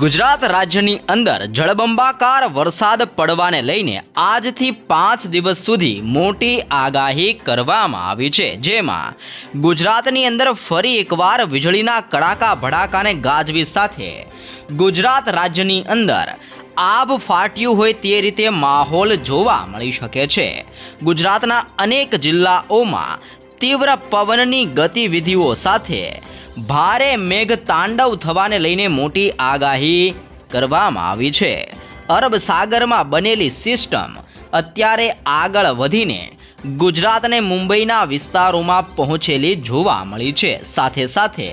ગુજરાત રાજ્યની અંદર જળબંબાકાર વરસાદ પડવાને લઈને આજથી પાંચ દિવસ સુધી મોટી આગાહી કરવામાં આવી છે, જેમાં ગુજરાતની અંદર ફરી એકવાર વીજળીના કડાકા ભડાકાને ગાજવી સાથે ગુજરાત રાજ્યની અંદર આબ ફાટ્યું હોય તે રીતે માહોલ જોવા મળી શકે છે. ગુજરાતના અનેક જિલ્લાઓમાં તીવ્ર પવનની ગતિવિધિઓ સાથે ભારે મેઘ તાંડવ થવાને લઈને મોટી આગાહી કરવામાં આવી છે. અરબ સાગરમાં બનેલી સિસ્ટમ અત્યારે આગળ વધીને ગુજરાત અને મુંબઈના વિસ્તારોમાં પહોંચેલી જોવા મળી છે. સાથે સાથે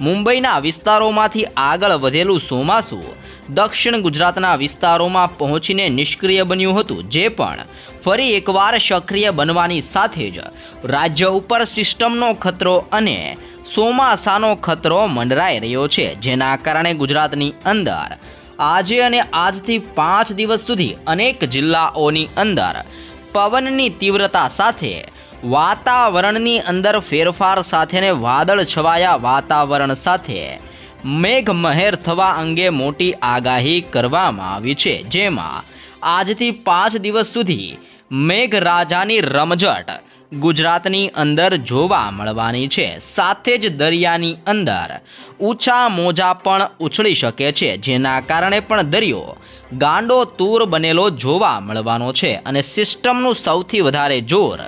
મુંબઈના વિસ્તારોમાંથી આગળ વધેલું ચોમાસું દક્ષિણ ગુજરાતના વિસ્તારોમાં પહોંચીને નિષ્ક્રિય બન્યું હતું, જે પણ ફરી એકવાર સક્રિય બનવાની સાથે જ રાજ્ય ઉપર સિસ્ટમનો ખતરો અને ચોમાસાનો ખતરો મંડરાઈ રહ્યો છે, જેના કારણે ગુજરાતની અંદર આજે અને આજથી પાંચ દિવસ સુધી અનેક જિલ્લાઓની અંદર પવનની તીવ્રતા સાથે વાતાવરણની અંદર ફેરફાર સાથે ને વાદળ છવાયા વાતાવરણ સાથે મેઘમહેર થવા અંગે મોટી આગાહી કરવામાં આવી છે, જેમાં આજથી પાંચ દિવસ સુધી મેઘરાજાની રમઝટ ગુજરાતની અંદર જોવા મળવાની છે. સાથે જ દરિયાની અંદર ઊંચા મોજા પણ ઉછળી શકે છે, જેના કારણે પણ દરિયો ગાંડો તૂર બનેલો જોવા મળવાનો છે અને સિસ્ટમનું સૌથી વધારે જોર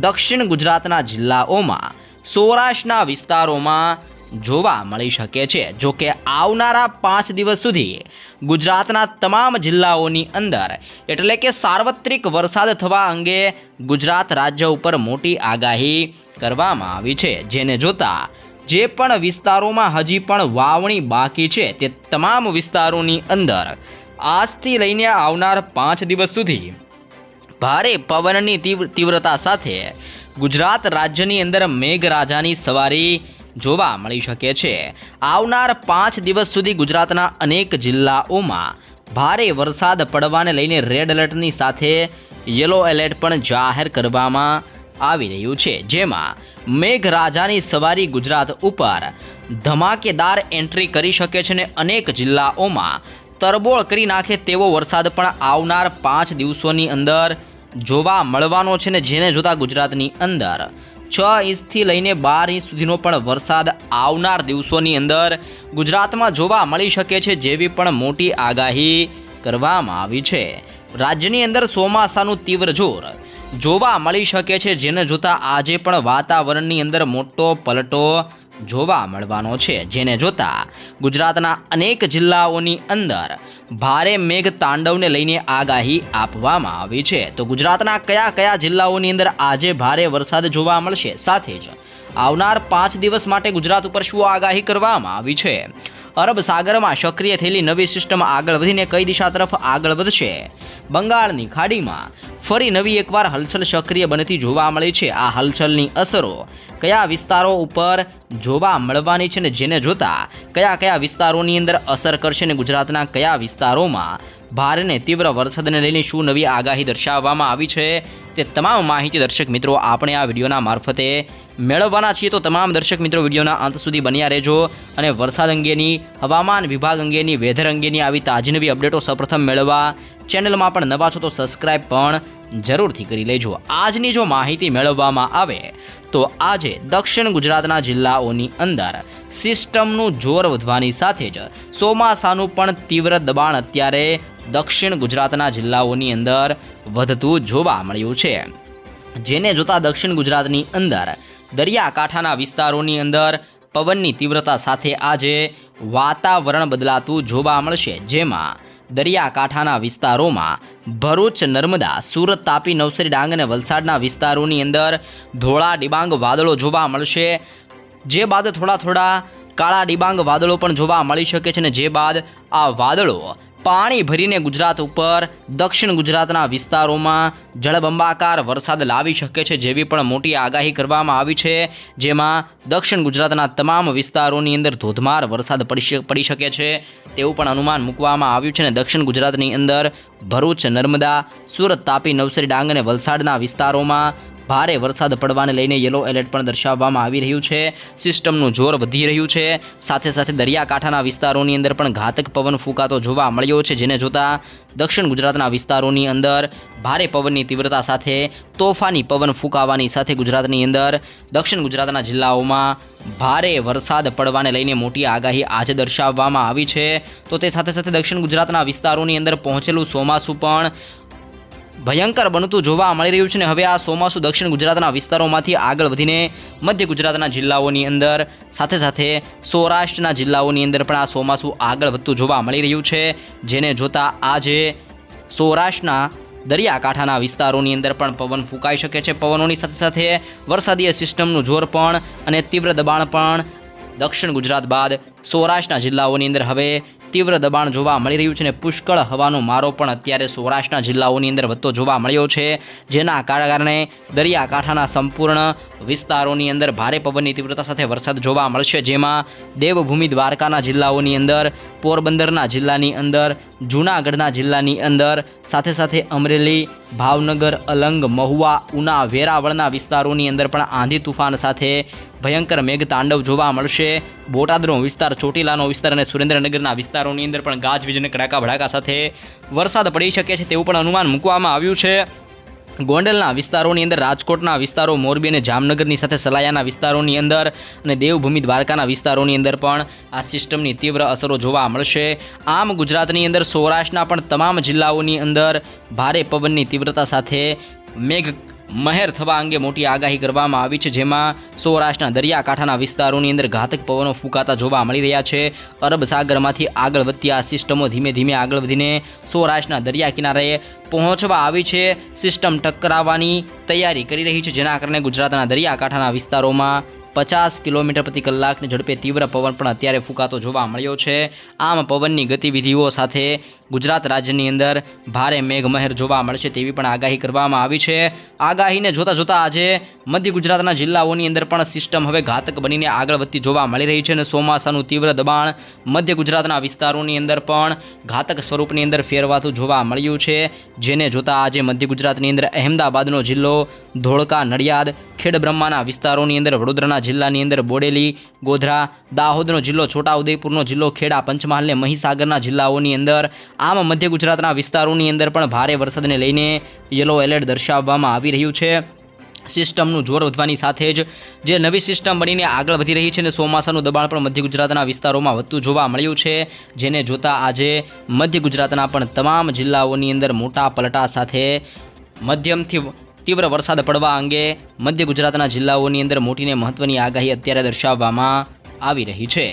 દક્ષિણ ગુજરાતના જિલ્લાઓમાં, સૌરાષ્ટ્રના વિસ્તારોમાં જોવા મળી શકે છે. જો કે આવનારા પાંચ દિવસ સુધી ગુજરાતના તમામ જિલ્લાઓની અંદર એટલે કે સાર્વત્રિક વરસાદ થવા અંગે ગુજરાત રાજ્ય ઉપર મોટી આગાહી કરવામાં આવી છે. જેને જોતા જે પણ વિસ્તારોમાં હજી પણ વાવણી બાકી છે તે તમામ વિસ્તારોની અંદર આજથી લઈને આવનાર પાંચ દિવસ સુધી ભારે પવનની તીવ્રતા સાથે ગુજરાત રાજ્યની અંદર મેઘરાજાની સવારી જોવા મળી શકે છે. આવનાર પાંચ દિવસ સુધી ગુજરાતના અનેક જિલ્લાઓમાં ભારે વરસાદ પડવાને લઈને રેડ એલર્ટની સાથે યલો એલર્ટ પણ જાહેર કરવામાં આવી રહ્યું છે. જેમાં મેઘરાજાની સવારી ગુજરાત ઉપર ધમાકેદાર એન્ટ્રી કરી શકે છે અને અનેક જિલ્લાઓમાં તરબોળ કરી નાખે તેવો વરસાદ પણ આવનાર પાંચ દિવસોની અંદર જોવા મળવાનો છે ને જેને જોતા ગુજરાતની અંદર છ ઇંચથી લઈને બાર ઇંચ સુધીનો પણ વરસાદ આવનાર દિવસોની અંદર ગુજરાતમાં જોવા મળી શકે છે જેવી પણ મોટી આગાહી કરવામાં આવી છે. રાજ્યની અંદર ચોમાસાનું તીવ્ર જોર જોવા મળી શકે છે, જેને જોતા આજે પણ વાતાવરણની અંદર મોટો પલટો જોવા મળવાનો છે. જેને જોતા ગુજરાતના અનેક જિલ્લાઓની અંદર ભારે મેઘ તાંડવને લઈને આગાહી આપવામાં આવી છે. તો ગુજરાતના કયા કયા જિલ્લાઓની અંદર આજે ભારે વરસાદ જોવા મળશે? સાથે જ આવનાર પાંચ દિવસ માટે ગુજરાત ઉપર શું આગાહી કરવામાં આવી છે? અરબ સાગરમાં સક્રિય થયેલી નવી સિસ્ટમ આગળ વધીને કઈ દિશા તરફ આગળ વધશે? બંગાળની ખાડીમાં ફરી નવી એકવાર હલચલ સક્રિય બનતી જોવા મળી છે. આ હલચલની અસરો કયા વિસ્તારો ઉપર જોવા મળવાની છે ને જેને જોતા કયા કયા વિસ્તારોની અંદર અસર કરશે ને ગુજરાતના કયા વિસ્તારોમાં ભારે તીવ્ર વરસાદને લઈને શું નવી આગાહી દર્શાવવામાં આવી છે તે તમામ માહિતી દર્શક મિત્રો, આપણે આ વિડીયોના મારફતે મેળવવાના છીએ તો તમામ દર્શક મિત્રો વિડીયોના અંત સુધી બન્યા રહેજો અને વરસાદ અંગેની, હવામાન વિભાગ અંગેની, વેધર અંગેની આવી તાજનવી અપડેટો સૌપ્રથમ મેળવવા ચેનલમાં પણ નવા છો તો સબસ્ક્રાઇબ પણ જરૂરથી કરી લેજો. આજની જો માહિતી મેળવવામાં આવે તો આજે દક્ષિણ ગુજરાતના જિલ્લાઓની અંદર સિસ્ટમનું જોર વધવાની સાથે જ ચોમાસાનું પણ તીવ્ર દબાણ અત્યારે દક્ષિણ ગુજરાતના જિલ્લાઓની અંદર વધતું જોવા મળ્યું છે. જેને જોતા દક્ષિણ ગુજરાતની અંદર દરિયાકાંઠાના વિસ્તારોની અંદર પવનની તીવ્રતા સાથે આજે વાતાવરણ બદલાતું જોવા મળશે. જેમાં દરિયાકાંઠાના વિસ્તારોમાં ભરૂચ, નર્મદા, સુરત તાપી, નવસારી, ડાંગ અને વલસાડના વિસ્તારોની અંદર ધોળા ડિબાંગ વાદળો જોવા મળશે. જે બાદ થોડા થોડા કાળા ડિબાંગ વાદળો પણ જોવા મળી શકે છે અને જે બાદ આ વાદળો પાણી ભરીને ગુજરાત ઉપર, દક્ષિણ ગુજરાતના વિસ્તારોમાં જળબંબાકાર વરસાદ લાવી શકે છે જેવી પણ મોટી આગાહી કરવામાં આવી છે, જેમાં દક્ષિણ ગુજરાતના તમામ વિસ્તારોની અંદર ધોધમાર વરસાદ પડી શકે છે. તેવું પણ અનુમાન મૂકવામાં આવ્યું છે અને દક્ષિણ ગુજરાતની અંદર ભરૂચ, નર્મદા, સુરત, તાપી, નવસારી, ડાંગ અને વલસાડના વિસ્તારોમાં ભારે વરસાદ પડવાને લઈને યલો એલર્ટ પણ દર્શાવવામાં આવી રહ્યું છે. સિસ્ટમનું જોર વધી રહ્યું છે. સાથે સાથે દરિયાકાંઠાના વિસ્તારોની અંદર પણ ઘાતક પવન ફૂંકાતો જોવા મળ્યો છે, જેને જોતા દક્ષિણ ગુજરાતના વિસ્તારોની અંદર ભારે પવનની તીવ્રતા સાથે તોફાની પવન ફૂંકાવાની સાથે ગુજરાતની અંદર દક્ષિણ ગુજરાતના જિલ્લાઓમાં ભારે વરસાદ પડવાને લઈને મોટી આગાહી આજે દર્શાવવામાં આવી છે. તો તે સાથે સાથે દક્ષિણ ગુજરાતના વિસ્તારોની અંદર પહોંચેલું ચોમાસું પણ ભયંકર બનતું જોવા મળી રહ્યું છે ને હવે આ ચોમાસું દક્ષિણ ગુજરાતના વિસ્તારોમાંથી આગળ વધીને મધ્ય ગુજરાતના જિલ્લાઓની અંદર સાથે સાથે સૌરાષ્ટ્રના જિલ્લાઓની અંદર પણ આ ચોમાસું આગળ વધતું જોવા મળી રહ્યું છે. જેને જોતા આજે સૌરાષ્ટ્રના દરિયાકાંઠાના વિસ્તારોની અંદર પણ પવન ફૂંકાઈ શકે છે. પવનોની સાથે સાથે વરસાદીય સિસ્ટમનું જોર પણ અને તીવ્ર દબાણ પણ દક્ષિણ ગુજરાત બાદ સૌરાષ્ટ્રના જિલ્લાઓની અંદર હવે તીવ્ર દબાણ જોવા મળી રહ્યું છે અને પુષ્કળ હવાનો મારો પણ અત્યારે સૌરાષ્ટ્રના જિલ્લાઓની અંદર વધતો જોવા મળ્યો છે, જેના કારણે દરિયાકાંઠાના સંપૂર્ણ વિસ્તારોની અંદર ભારે પવનની તીવ્રતા સાથે વરસાદ જોવા મળશે. જેમાં દેવભૂમિ દ્વારકાના જિલ્લાઓની અંદર, પોરબંદરના જિલ્લાની અંદર, જૂનાગઢના જિલ્લાની અંદર, સાથે સાથે અમરેલી, ભાવનગર, અલંગ, મહુવા, ઉના, વેરાવળના વિસ્તારોની અંદર પણ આંધી તુફાન સાથે ભયંકર મેઘતાંડવ જોવા મળશે. બોટાદનો વિસ્તાર, ચોટીલાનો વિસ્તાર અને સુરેન્દ્રનગરના વિસ્તારોની અંદર પણ ગાજવીજ અને કડાકા ભડાકા સાથે વરસાદ પડી શકે છે તેવું પણ અનુમાન મૂકવામાં આવ્યું છે. ગોંડલના વિસ્તારોની અંદર, રાજકોટના વિસ્તારો, મોરબી અને જામનગરની સાથે સલાયાના વિસ્તારોની અંદર અને દેવભૂમિ દ્વારકાના વિસ્તારોની અંદર પણ આ સિસ્ટમની તીવ્ર અસરો જોવા મળશે. આમ ગુજરાતની અંદર, સૌરાષ્ટ્રના પણ તમામ જિલ્લાઓની અંદર ભારે પવનની તીવ્રતા સાથે મેઘ મહેર થવા અંગે મોટી આગાહી કરવામાં આવી છે, જેમાં સૌરાષ્ટ્રના દરિયાકાંઠાના વિસ્તારોની અંદર ઘાતક પવનો ફૂંકાતા જોવા મળી રહ્યા છે. અરબ સાગરમાંથી આગળ વધતી આ સિસ્ટમો ધીમે ધીમે આગળ વધીને સૌરાષ્ટ્રના દરિયા કિનારે પહોંચવા આવી છે. સિસ્ટમ ટકરાવવાની તૈયારી કરી રહી છે, જેના કારણે ગુજરાતના દરિયાકાંઠાના વિસ્તારોમાં પચાસ કિલોમીટર પ્રતિ કલાકની ઝડપે તીવ્ર પવન પણ અત્યારે ફૂંકાતો જોવા મળ્યો છે. આમ પવનની ગતિવિધિઓ સાથે ગુજરાત રાજ્યની અંદર ભારે મેઘમહેર જોવા મળશે તેવી પણ આગાહી કરવામાં આવી છે. આગાહીને જોતા જોતા આજે મધ્ય ગુજરાતના જિલ્લાઓની અંદર પણ સિસ્ટમ હવે ઘાતક બનીને આગળ વધતી જોવા મળી રહી છે અને ચોમાસાનું તીવ્ર દબાણ મધ્ય ગુજરાતના વિસ્તારોની અંદર પણ ઘાતક સ્વરૂપની અંદર ફેરવાતું જોવા મળ્યું છે. જેને જોતા આજે મધ્ય ગુજરાતની અંદર અહેમદાબાદનો જિલ્લો ધોળકા નડિયાદ ખેડબ્રહ્માના વિસ્તારોની અંદર વડોદરાના જિલ્લાની અંદર બોડેલી, ગોધરા, દાહોદનો જિલ્લો, છોટાઉદેપુરનો જિલ્લો, ખેડા પંચમહાલ અને મહીસાગરના જિલ્લાઓની અંદર, આમ મધ્ય ગુજરાતના વિસ્તારોની અંદર પણ ભારે વરસાદને લઈને યલો એલર્ટ દર્શાવવામાં આવી રહ્યું છે. સિસ્ટમનું જોર વધવાની સાથે જ જે નવી સિસ્ટમ બનીને આગળ વધી રહી છે અને ચોમાસાનું દબાણ પણ મધ્ય ગુજરાતના વિસ્તારોમાં વધતું જોવા મળ્યું છે. જેને જોતા આજે મધ્ય ગુજરાતના પણ તમામ જિલ્લાઓની અંદર મોટા પલટા સાથે મધ્યમથી તીવ્ર વરસાદ પડવા અંગે મધ્ય ગુજરાતના જિલ્લાઓની અંદર મોટીને મહત્વની આગાહી અત્યારે દર્શાવવામાં આવી રહી છે.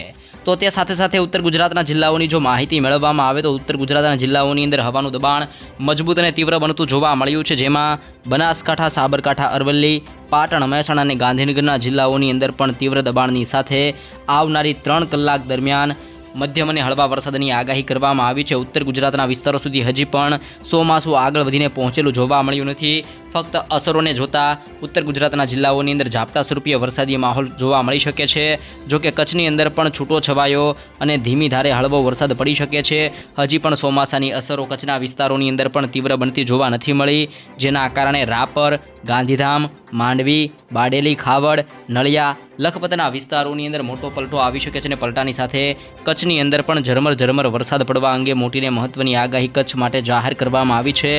તો તે સાથે સાથે ઉત્તર ગુજરાતના જિલ્લાઓની જો માહિતી મેળવવામાં આવે તો ઉત્તર ગુજરાતના જિલ્લાઓની અંદર હવાનું દબાણ મજબૂત અને તીવ્ર બનતું જોવા મળ્યું છે. જેમાં બનાસકાંઠા, સાબરકાંઠા, અરવલ્લી, પાટણ, મહેસાણા અને ગાંધીનગરના જિલ્લાઓની અંદર પણ તીવ્ર દબાણની સાથે આવનારી ત્રણ કલાક દરમિયાન મધ્યમ અને હળવા વરસાદની આગાહી કરવામાં આવી છે. ઉત્તર ગુજરાતના વિસ્તારો સુધી હજી પણ ચોમાસું આગળ વધીને પહોંચેલું જોવા મળ્યું નથી. ફક્ત અસરોને જોતા ઉત્તર ગુજરાતના જિલ્લાઓની અંદર ઝાપટા સ્વરૂપીય વરસાદી માહોલ જોવા મળી શકે છે. જો કે કચ્છની અંદર પણ છૂટો છવાયો અને ધીમી ધારે હળવો વરસાદ પડી શકે છે. હજી પણ ચોમાસાની અસરો કચ્છના વિસ્તારોની અંદર પણ તીવ્ર બનતી જોવા નથી મળી. જેના કારણે રાપર, ગાંધીધામ, માંડવી, બાડેલી, ખાવડ, નળિયા, લખપતના વિસ્તારોની અંદર મોટો પલટો આવી શકે છે અને પલટાની સાથે કચ્છની અંદર પણ ઝરમર ઝરમર વરસાદ પડવા અંગે મોટીને મહત્વની આગાહી કચ્છ માટે જાહેર કરવામાં આવી છે.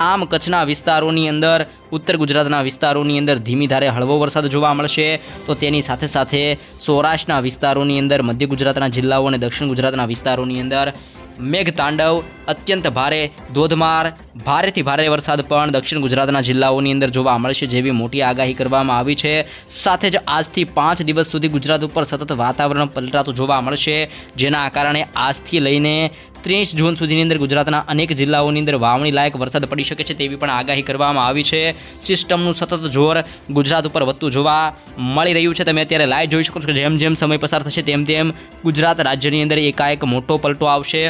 આમ કચ્છના વિસ્તારોની અંદર, ઉત્તર ગુજરાતના વિસ્તારોની અંદર ધીમી ધારે હળવો વરસાદ જોવા મળશે. તો તેની સાથે સાથે સૌરાષ્ટ્રના વિસ્તારોની અંદર, મધ્ય ગુજરાતના જિલ્લાઓ અને દક્ષિણ ગુજરાતના વિસ્તારોની અંદર મેઘતાંડવ, અત્યંત ભારે ધોધમાર, ભારેથી ભારે વરસાદ પણ દક્ષિણ ગુજરાતના જિલ્લાઓની અંદર જોવા મળશે જેવી મોટી આગાહી કરવામાં આવી છે. સાથે જ આજથી પાંચ દિવસ સુધી ગુજરાત ઉપર સતત વાતાવરણ પલટાતું જોવા મળશે, જેના કારણે આજથી લઈને ત્રીસ જૂન સુધીની અંદર ગુજરાતના અનેક જિલ્લાઓની અંદર વાવણી લાયક વરસાદ પડી શકે છે તેવી પણ આગાહી કરવામાં આવી છે. સિસ્ટમનું સતત જોર ગુજરાત ઉપર વધતું જોવા મળી રહ્યું છે. તમે અત્યારે લાઈવ જોઈ શકો છો કે જેમ જેમ સમય પસાર થશે તેમ તેમ ગુજરાત રાજ્યની અંદર એકાએક મોટો પલટો આવશે.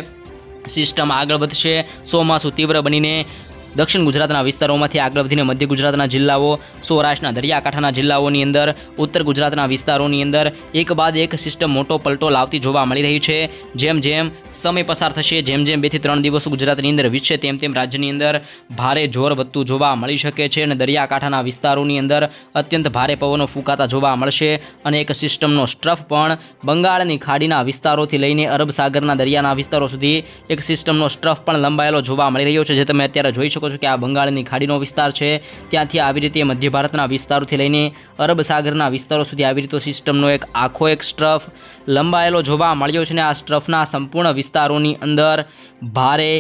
સિસ્ટમ આગળ વધશે. ચોમાસું તીવ્ર બનીને દક્ષિણ ગુજરાતના વિસ્તારોમાંથી આગળ વધીને મધ્ય ગુજરાતના જિલ્લાઓ, સૌરાષ્ટ્રના દરિયાકાંઠાના જિલ્લાઓની અંદર, ઉત્તર ગુજરાતના વિસ્તારોની અંદર એક બાદ એક સિસ્ટમ મોટો પલટો લાવતી જોવા મળી રહી છે. જેમ જેમ સમય પસાર થશે, જેમ જેમ બેથી ત્રણ દિવસ ગુજરાતની અંદર વીતશે, તેમ તેમ રાજ્યની અંદર ભારે જોર વધતું જોવા મળી શકે છે અને દરિયાકાંઠાના વિસ્તારોની અંદર અત્યંત ભારે પવનો ફૂંકાતા જોવા મળશે અને એક સિસ્ટમનો સ્ટ્રફ પણ બંગાળની ખાડીના વિસ્તારોથી લઈને અરબ સાગરના દરિયાના વિસ્તારો સુધી એક સિસ્ટમનો સ્ટ્રફ પણ લંબાયેલો જોવા મળી રહ્યો છે, જે તમે અત્યારે જોઈ શકો છો કે આ બંગાળની ખાડીનો વિસ્તાર છે. ત્યાંથી આવી રીતે મધ્ય ભારતના વિસ્તારોથી લઈને અરબ સાગરના વિસ્તારો સુધી આવી રીતે સિસ્ટમનો એક આખો એક સ્ટ્રફ લંબાયેલો જોવા મળ્યો છે અને આ સ્ટ્રફના સંપૂર્ણ વિસ્તારોની અંદર ભારે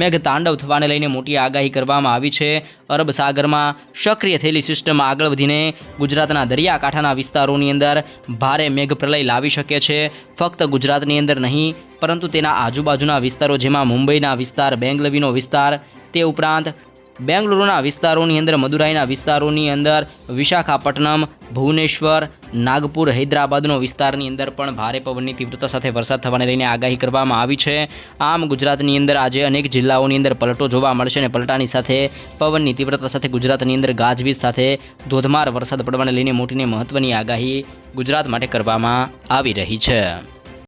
મેઘતાંડવ થવાને લઈને મોટી આગાહી કરવામાં આવી છે. અરબ સાગરમાં સક્રિય થયેલી સિસ્ટમ આગળ વધીને ગુજરાતના દરિયાકાંઠાના વિસ્તારોની અંદર ભારે મેઘ પ્રલય લાવી શકે છે. ફક્ત ગુજરાતની અંદર નહીં, પરંતુ તેના આજુબાજુના વિસ્તારો જેમાં મુંબઈના વિસ્તાર, બેંગલવીનો વિસ્તાર તે ઉપરાંત બેંગલુરુના વિસ્તારોની અંદર, મદુરાઈના વિસ્તારોની અંદર, વિશાખાપટ્ટનમ, ભુવનેશ્વર, નાગપુર, હૈદરાબાદનો વિસ્તારની અંદર પણ ભારે પવનની તીવ્રતા સાથે વરસાદ થવાને લઈને આગાહી કરવામાં આવી છે. આમ ગુજરાતની અંદર આજે અનેક જિલ્લાઓની અંદર પલટો જોવા મળશે અને પલટાની સાથે પવનની તીવ્રતા સાથે ગુજરાતની અંદર ગાજવીજ સાથે ધોધમાર વરસાદ પડવાને લઈને મોટીને મહત્ત્વની આગાહી ગુજરાત માટે કરવામાં આવી રહી છે.